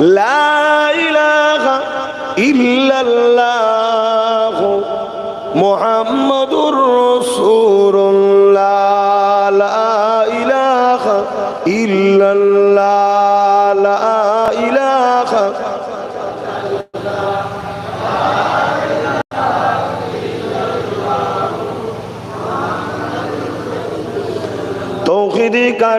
لا إله إلا الله محمد رسول الله لا إله إلا الله لا إله توحید کا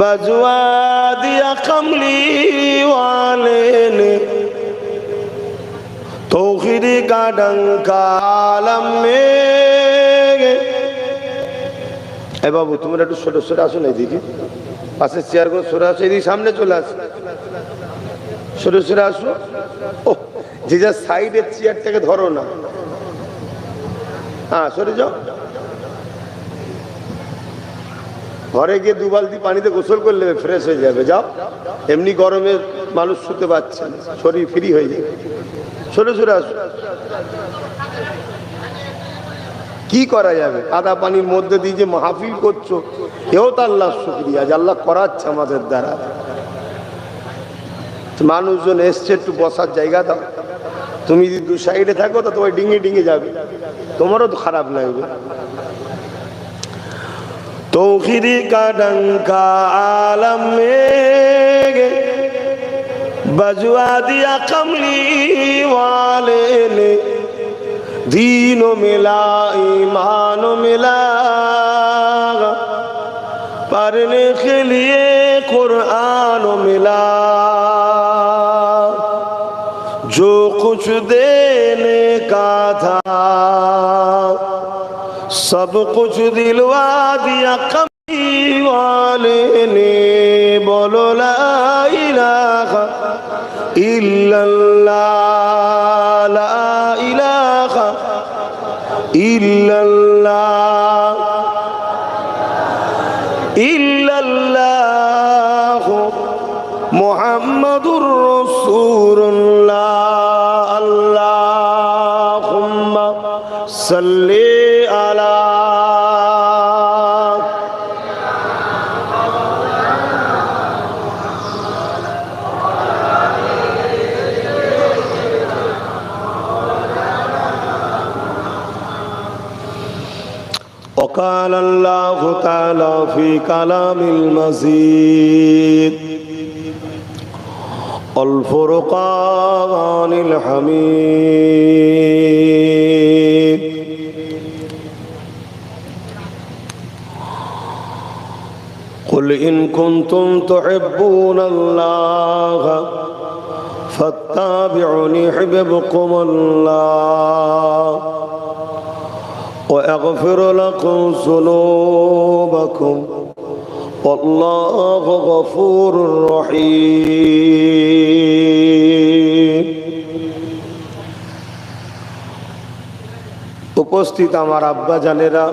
بجوادي قملي وعليني توخيدي قدن মে এ বাবু, তোমরা একটু ছোট ছোট আসো না এদিকে। পাশে চেয়ারগুলো ছোট আসো এদিকে সামনে চলে আসো। ছোট ছোট আসো। ও যে যা সাইডের চেয়ারটাকে ধরো না। হ্যাঁ সরে যাও। ঘরে গিয়ে দু বালতি পানিতে গোসল করলে ফ্রেশ হয়ে যাবে, যাও। এমনি গরমে মানুষ শুতে পারছে না, শরীর ফ্রি হয়ে যাবে। সরে সরে আসো। কি করা যাবে? কাদা পানির মধ্যে দিয়ে যে মাহফিল করছ, এও তো আল্লাহ শুক্রিয়া যে আল্লাহ করাচ্ছে আমাদের দ্বারা। মানুষজন এসছে, একটু বসার জায়গা দাও। তুমি যদি দু সাইডে থাকো, তো তোমার ডিঙে ডিঙে যাবে। তোমারও তো খারাপ লাগবে। तोखिरी का डंका आलम में बजवा दिया कमली वाले ने दीनो मिला ईमानो मिला पढ़ने के लिए कुरान मिला जो कुछ देने का था सब कुछ दिलवा दिया कमी वाले ने बोलो ला इलाहा इल्लल्लाह ला इलाहा इल्लल्लाह इल्लल्लाह मुहम्मदुर रसूलुल्लाह صلي على وقال الله تعالى في كلام المزيد الفرقان الحميد. قل إن كنتم تحبون الله فاتبعوني يحببكم الله ويغفر لكم ذنوبكم والله غفور رحيم উপস্থিত আমার আব্বা জানেরা